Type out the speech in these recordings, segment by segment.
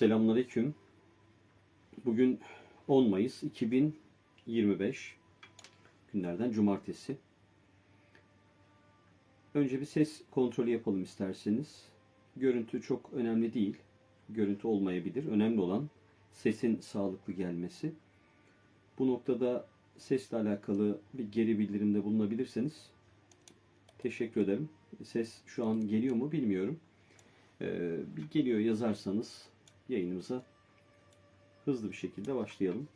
Selamünaleyküm. Bugün 10 Mayıs 2025 günlerden cumartesi. Önce bir ses kontrolü yapalım isterseniz. Görüntü çok önemli değil. Görüntü olmayabilir. Önemli olan sesin sağlıklı gelmesi. Bu noktada sesle alakalı bir geri bildirimde bulunabilirseniz teşekkür ederim. Ses şu an geliyor mu bilmiyorum. Ee, bir geliyor yazarsanız yayınımıza hızlı bir şekilde başlayalım.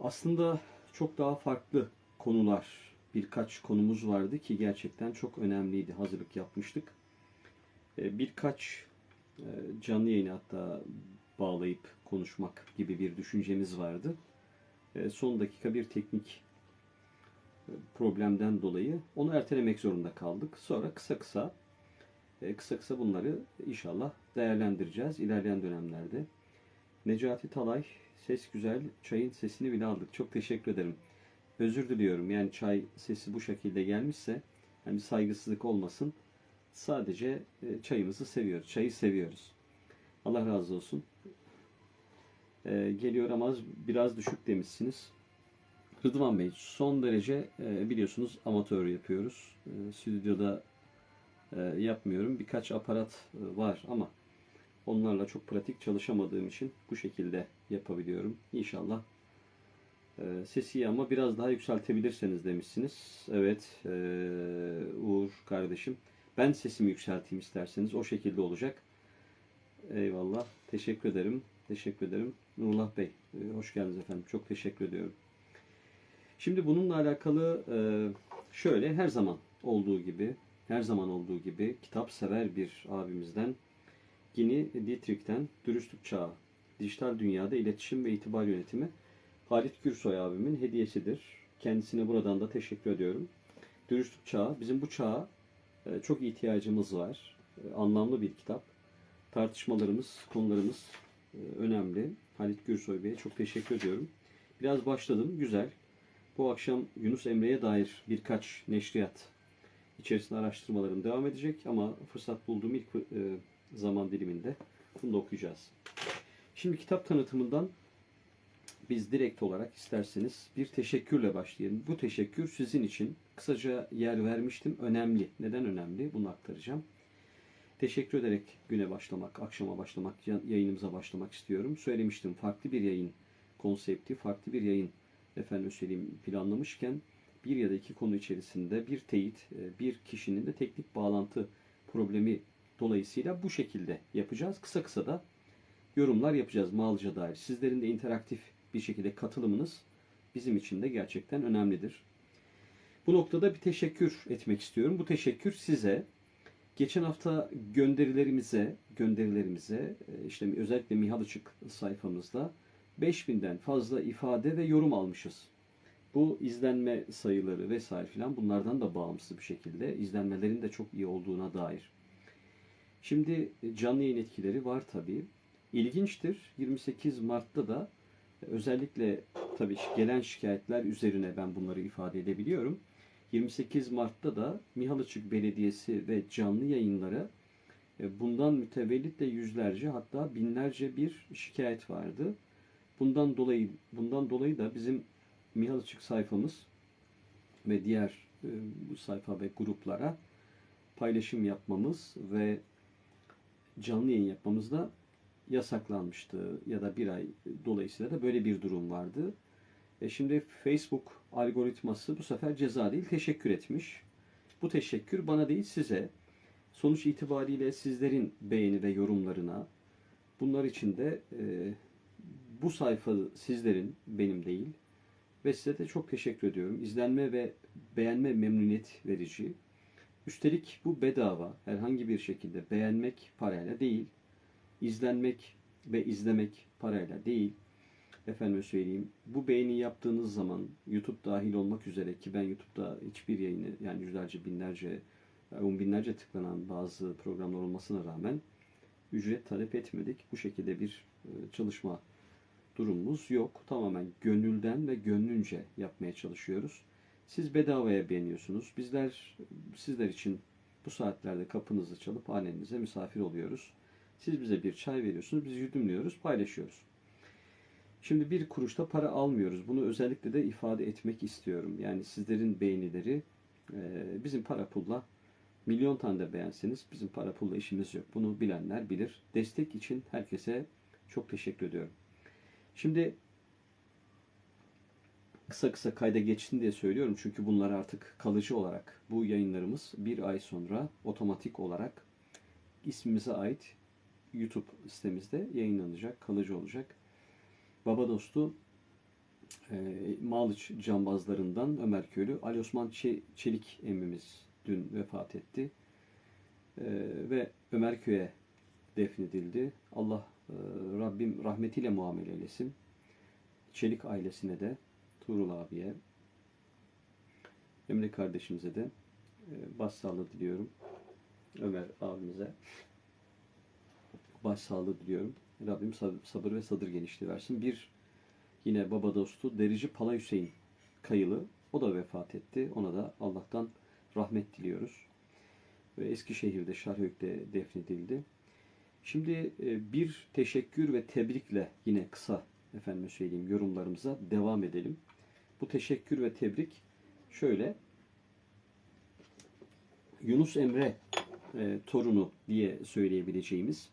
Aslında çok daha farklı konular, birkaç konumuz vardı ki gerçekten çok önemliydi. Hazırlık yapmıştık. Ee, Birkaç e, canlı yayını hatta bağlayıp konuşmak gibi bir düşüncemiz vardı. E, Son dakika bir teknik e, problemden dolayı onu ertelemek zorunda kaldık. Sonra kısa kısa e, kısa kısa bunları inşallah değerlendireceğiz ilerleyen dönemlerde. Necati Talay, ses güzel, çayın sesini bile aldık. Çok teşekkür ederim. Özür diliyorum. Yani çay sesi bu şekilde gelmişse bir saygısızlık olmasın. Sadece e, çayımızı seviyoruz. Çayı seviyoruz. Allah razı olsun. E, geliyor ama az- biraz düşük demişsiniz. Rıdvan Bey, son derece e, biliyorsunuz amatör yapıyoruz. E, stüdyoda e, yapmıyorum. Birkaç aparat var ama onlarla çok pratik çalışamadığım için bu şekilde yapabiliyorum. İnşallah e, sesi ama biraz daha yükseltebilirseniz demişsiniz. Evet e, Uğur kardeşim. Ben sesimi yükselteyim isterseniz. O şekilde olacak. Eyvallah. Teşekkür ederim. Teşekkür ederim. Nurullah Bey, e, hoş geldiniz efendim. Çok teşekkür ediyorum. Şimdi bununla alakalı e, şöyle her zaman olduğu gibi, her zaman olduğu gibi kitap sever bir abimizden Gini Dietrich'ten Dürüstlük Çağı, Dijital Dünyada İletişim ve İtibar Yönetimi Halit Gürsoy abimin hediyesidir. Kendisine buradan da teşekkür ediyorum. Dürüstlük Çağı, bizim bu çağa e, çok ihtiyacımız var. E, Anlamlı bir kitap. Tartışmalarımız, konularımız e, önemli. Halit Gürsoy Bey'e çok teşekkür ediyorum. Biraz başladım, güzel. Bu akşam Yunus Emre'ye dair birkaç neşriyat içerisinde araştırmalarım devam edecek ama fırsat bulduğum ilk zaman diliminde bunu da okuyacağız. Şimdi kitap tanıtımından biz direkt olarak isterseniz bir teşekkürle başlayalım. Bu teşekkür sizin için kısaca yer vermiştim. Önemli. Neden önemli? Bunu aktaracağım. Teşekkür ederek güne başlamak, akşama başlamak, yayınımıza başlamak istiyorum. Söylemiştim farklı bir yayın konsepti, farklı bir yayın efendim söyleyeyim planlamışken bir ya da iki konu içerisinde bir teyit, e, bir kişinin de teknik bağlantı problemi dolayısıyla bu şekilde yapacağız. Kısa kısa da yorumlar yapacağız malca dair. Sizlerin de interaktif bir şekilde katılımınız bizim için de gerçekten önemlidir. Bu noktada bir teşekkür etmek istiyorum. Bu teşekkür size geçen hafta gönderilerimize, gönderilerimize e, işte özellikle Mihalıçık sayfamızda 5000'den fazla ifade ve yorum almışız. Bu izlenme sayıları vesaire filan bunlardan da bağımsız bir şekilde izlenmelerin de çok iyi olduğuna dair. Şimdi e, canlı yayın etkileri var tabii. İlginçtir. 28 Mart'ta da e, özellikle tabii gelen şikayetler üzerine ben bunları ifade edebiliyorum. 28 Mart'ta da Mihalıçık Belediyesi ve canlı yayınlara e, bundan mütevellit de yüzlerce hatta binlerce bir şikayet vardı. Bundan dolayı bundan dolayı da bizim Mihalıçık sayfamız ve diğer bu sayfa ve gruplara paylaşım yapmamız ve canlı yayın yapmamız da yasaklanmıştı ya da bir ay dolayısıyla da böyle bir durum vardı. E şimdi Facebook algoritması bu sefer ceza değil teşekkür etmiş. Bu teşekkür bana değil size. Sonuç itibariyle sizlerin beğeni ve yorumlarına bunlar için de e, bu sayfa sizlerin benim değil ve size de çok teşekkür ediyorum. İzlenme ve beğenme memnuniyet verici. Üstelik bu bedava. Herhangi bir şekilde beğenmek parayla değil. izlenmek ve izlemek parayla değil. Efendim söyleyeyim. Bu beğeni yaptığınız zaman YouTube dahil olmak üzere ki ben YouTube'da hiçbir yayını yani yüzlerce binlerce on binlerce tıklanan bazı programlar olmasına rağmen ücret talep etmedik. Bu şekilde bir e, çalışma durumumuz yok. Tamamen gönülden ve gönlünce yapmaya çalışıyoruz. Siz bedavaya beğeniyorsunuz. Bizler sizler için bu saatlerde kapınızı çalıp hanenize misafir oluyoruz. Siz bize bir çay veriyorsunuz, biz yudumluyoruz, paylaşıyoruz. Şimdi bir kuruşta para almıyoruz. Bunu özellikle de ifade etmek istiyorum. Yani sizlerin beğenileri e, bizim para pulla milyon tane de beğenseniz bizim para pulla işimiz yok. Bunu bilenler bilir. Destek için herkese çok teşekkür ediyorum. Şimdi kısa kısa kayda geçsin diye söylüyorum. Çünkü bunlar artık kalıcı olarak bu yayınlarımız bir ay sonra otomatik olarak ismimize ait YouTube sitemizde yayınlanacak, kalıcı olacak. Baba dostu e, Malıç cambazlarından Ömer Köylü Ali Osman Çe- Çelik emmimiz dün vefat etti. E, ve Ömer Köy'e defnedildi. Allah e, Rabbim rahmetiyle muamele eylesin. Çelik ailesine de Tuğrul abiye, Emre kardeşimize de e, başsağlığı diliyorum. Ömer abimize başsağlığı diliyorum. Rabbim sab- sabır ve sadır genişliği versin. Bir yine baba dostu Derici Pala Hüseyin Kayılı. O da vefat etti. Ona da Allah'tan rahmet diliyoruz. Ve Eskişehir'de Şarhöyük'te defnedildi. Şimdi e, bir teşekkür ve tebrikle yine kısa efendime söyleyeyim yorumlarımıza devam edelim. Bu teşekkür ve tebrik şöyle Yunus Emre e, torunu diye söyleyebileceğimiz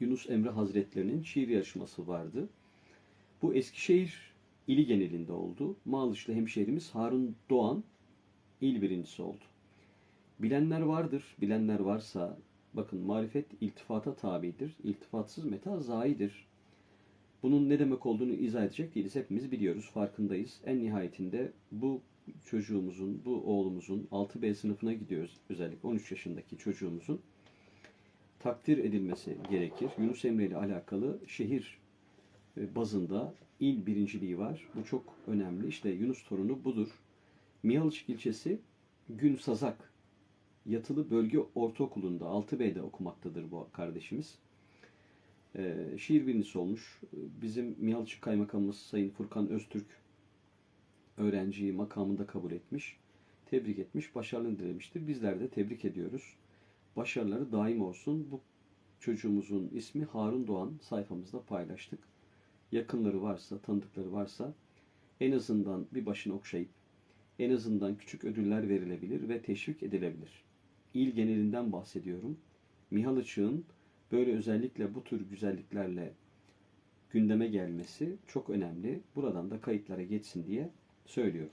Yunus Emre Hazretlerinin şiir yarışması vardı. Bu Eskişehir ili genelinde oldu. Malışlı hemşehrimiz Harun Doğan il birincisi oldu. Bilenler vardır, bilenler varsa bakın marifet iltifata tabidir. İltifatsız meta zayidir. Bunun ne demek olduğunu izah edecek değiliz. Hepimiz biliyoruz, farkındayız. En nihayetinde bu çocuğumuzun, bu oğlumuzun 6B sınıfına gidiyoruz. Özellikle 13 yaşındaki çocuğumuzun takdir edilmesi gerekir. Yunus Emre ile alakalı şehir e, bazında il birinciliği var. Bu çok önemli. İşte Yunus torunu budur. Mihalıçık ilçesi Gün Sazak Yatılı Bölge Ortaokulu'nda 6B'de okumaktadır bu kardeşimiz. Ee, şiir birincisi olmuş. Bizim Mihalıçık Kaymakamımız Sayın Furkan Öztürk öğrenciyi makamında kabul etmiş. Tebrik etmiş, başarılı dilemiştir. Bizler de tebrik ediyoruz. Başarıları daim olsun. Bu çocuğumuzun ismi Harun Doğan sayfamızda paylaştık. Yakınları varsa, tanıdıkları varsa en azından bir başını okşayıp en azından küçük ödüller verilebilir ve teşvik edilebilir. İl genelinden bahsediyorum. Mihalıçık'ın böyle özellikle bu tür güzelliklerle gündeme gelmesi çok önemli. Buradan da kayıtlara geçsin diye söylüyorum.